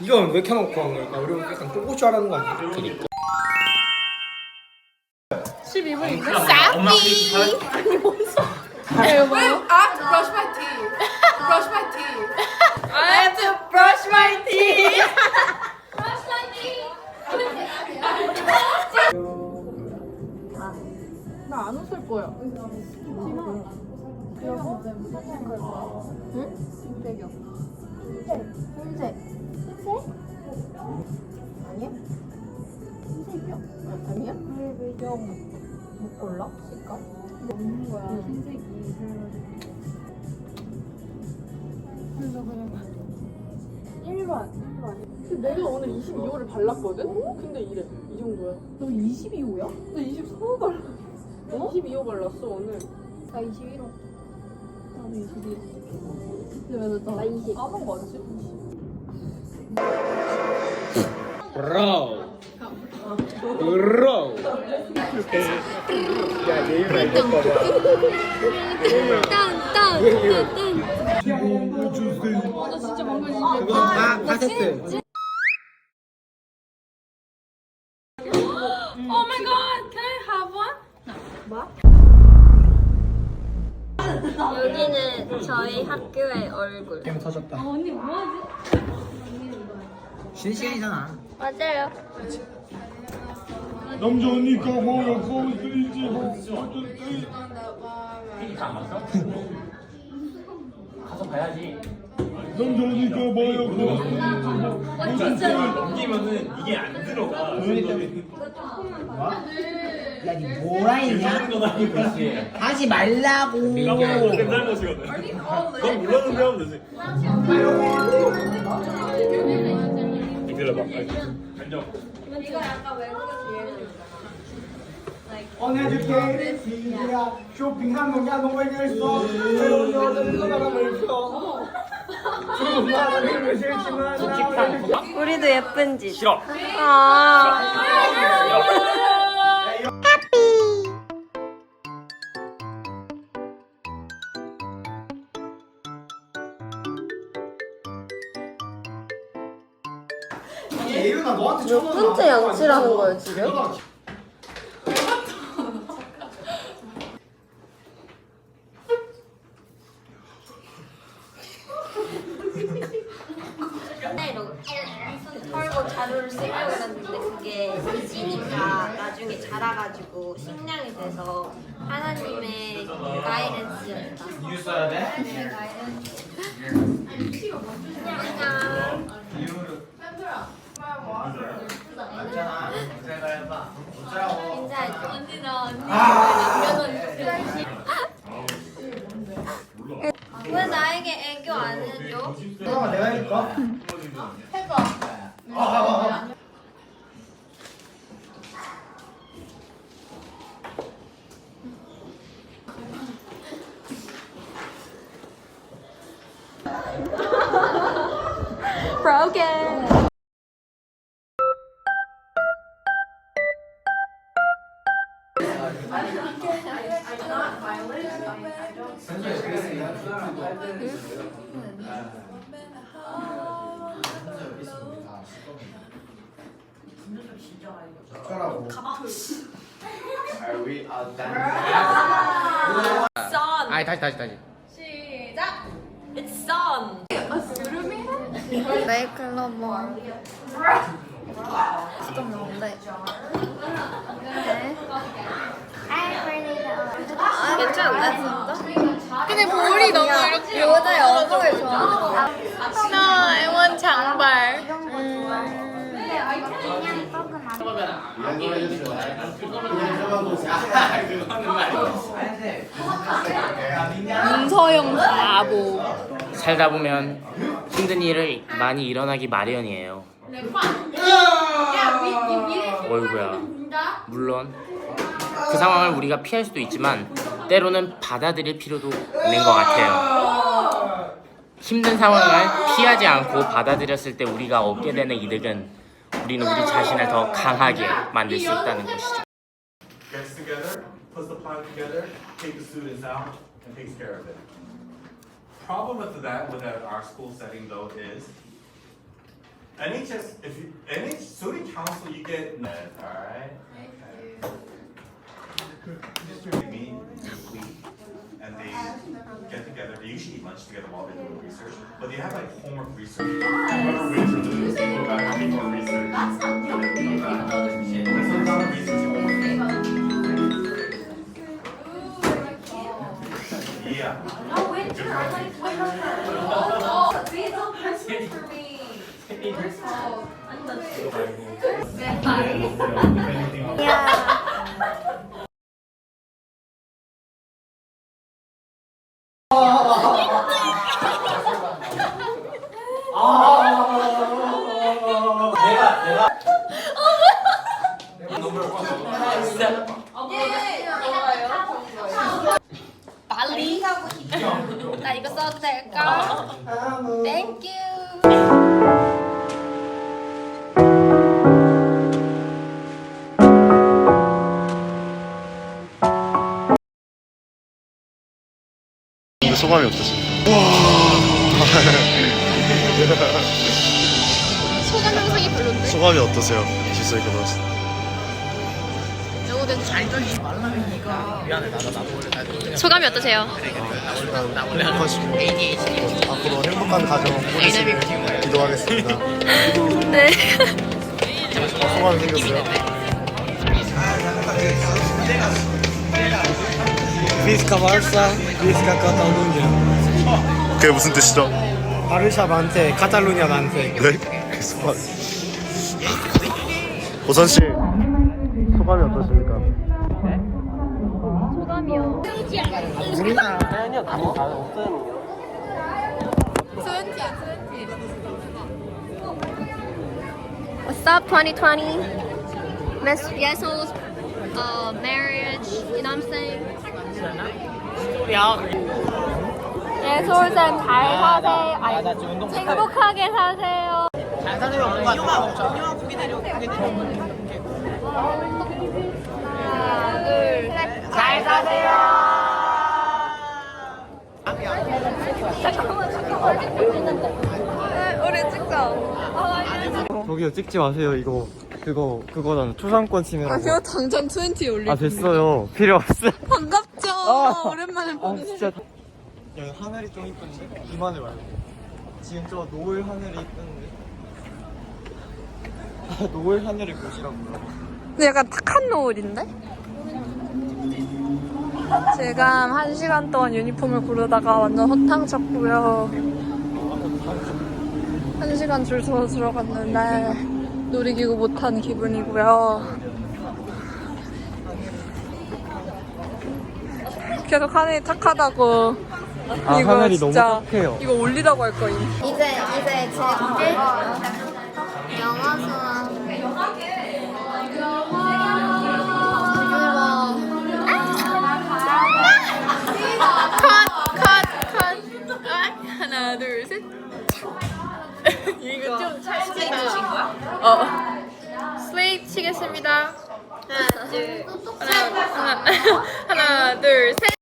이건 왜 켜놓고 한 걸까? 우리 약간 똥꼬 줄 알았는 거 아니야? 그니까 12분인데? 싸비 아니 뭔 소리야 거 I have to brush my teeth. brush my teeth. I have to brush my teeth. 나안 웃을 거야. 근데 내가 오늘 22호를 발랐거든? 근데 이래. 이 정도야. 너 22호야? 나 24호 발랐어. 어? 22호 발랐어, 오늘. 나 21호. 나도 21호. 근데 왜 나, 나 20. 까먹은 거 아니지? 브라우 브라우 Oh my god, can I have one? 여기는 저희 학교의 얼굴. 게임 터졌다 언니 뭐하지? 쉬는 시간이잖아 맞아요. 남자 언니가 뭐야 거기서 뭐안 봤어? 가서 봐야지. 남자 언니가 뭐야 거기서 아, 진짜 넘기면은 이게 안 들어가. 야니 뭐라 했냐? 그렇지. 하지 말라고. 것이거든. 넌 몰랐는데 하면 되지. 기다려봐. 간 정 어내줄게 시야 쇼핑하는 야너왜 그랬어 새로운 여자를 떠나가면 펴 주말을 싫지만 우리도 예쁜 짓. 싫어 아. 예윤아 너한테 몇 번째 양치라는 거예요, 지금? 손 털고 자루를 쓰려고 했는데 그게 이지니까 나중에 자라가지고 식량이 돼서 하나님의 가이던스였다. 이유 써야 돼? 안녕. 왜 나에게 애교 안 해줘? 잠깐만 내가 해줄까? Broken. 가라고 아니 다시 다시 다시. It's sun. 메이클로버. 진짜 뭔데? 네. 아, 괜찮은데 진짜? 근데 볼이 너무 이렇게 여자의 얼굴을 좋아하는. 나 애원 장발. 문서영 바보. 살다 보면 힘든 일을 많이 일어나기 마련이에요. 어이구야. 물론 그 상황을 우리가 피할 수도 있지만 때로는 받아들일 필요도 있는 것 같아요. 힘든 상황을 피하지 않고 받아들였을 때 우리가 얻게 되는 이득은 우리는 우리 자신을 더 강하게 만들 수 있다는 것이죠. Gets together, puts the plan together, takes the students out, and takes care of it. Problem with that, with our school setting though, is NHS, if you, NH, student council, you get, alright? They meet weekly, and they get together, they usually eat lunch together while they're doing research, but they have like homework research. Whoever wins or loses, they go back and do more research. That's not good. That's a lot of research homework. Yeah. Wait, turn. I'm like, wait, no, no. Oh, these are Christmas for me. First of all, I'm the 야. 소감이 어떠세요? 소감 영상이 별론데? 소감이 어떠세요? 실수 이거 나왔을 때. 소감이 어떠세요? 행복하시고 앞으로 행복한 가정 꾸리시길 기도하겠습니다. 네. 소감이 생겼어요? 비스카 바르사, 비스카 카탈루냐. 그게 무슨 뜻이죠? 바르샤 만테, 카탈루냐 만테. 네? 그 소감. 보선 씨 소감이 어떠십니까? 소감이요. What's up, 2020? Miss Yesel's uh, marriage, you know what I'm saying? 예솔쌤 잘 사세요. 아니, 행복하게 사세요. 하나, 둘, 셋. 잘 사세요. 잠깐만, 잠깐만. 우리 찍자. 저기요 찍지 마세요 이거 그거 그거잖아. 초상권 침해라고. 이거 당장 20에 올릴 아 됐어요. 필요 없어 반갑죠. 오랜만에 아 보는 진짜. 야 하늘이 좀 이쁜데? 이만해 말고 지금 저 노을 하늘이 이쁜데? 아 노을 하늘을 보시라고요 근데 약간 탁한 노을인데? 지금 한 시간 동안 유니폼을 고르다가 완전 허탕 쳤고요. 한 시간 줄 서서 들어갔는데 놀이기구 못한 기분이고요. 계속 하늘이 탁하다고. 아 이거 하늘이 진짜 너무 탁해요. 이거 올리라고 할 거임. 이제 이제 제일 영화 수학 컷컷 컷. 하나 둘 셋 이거 좀 찰지다. 어 슬레이트 치겠습니다. 하나 둘 하나 하나 하나 둘 셋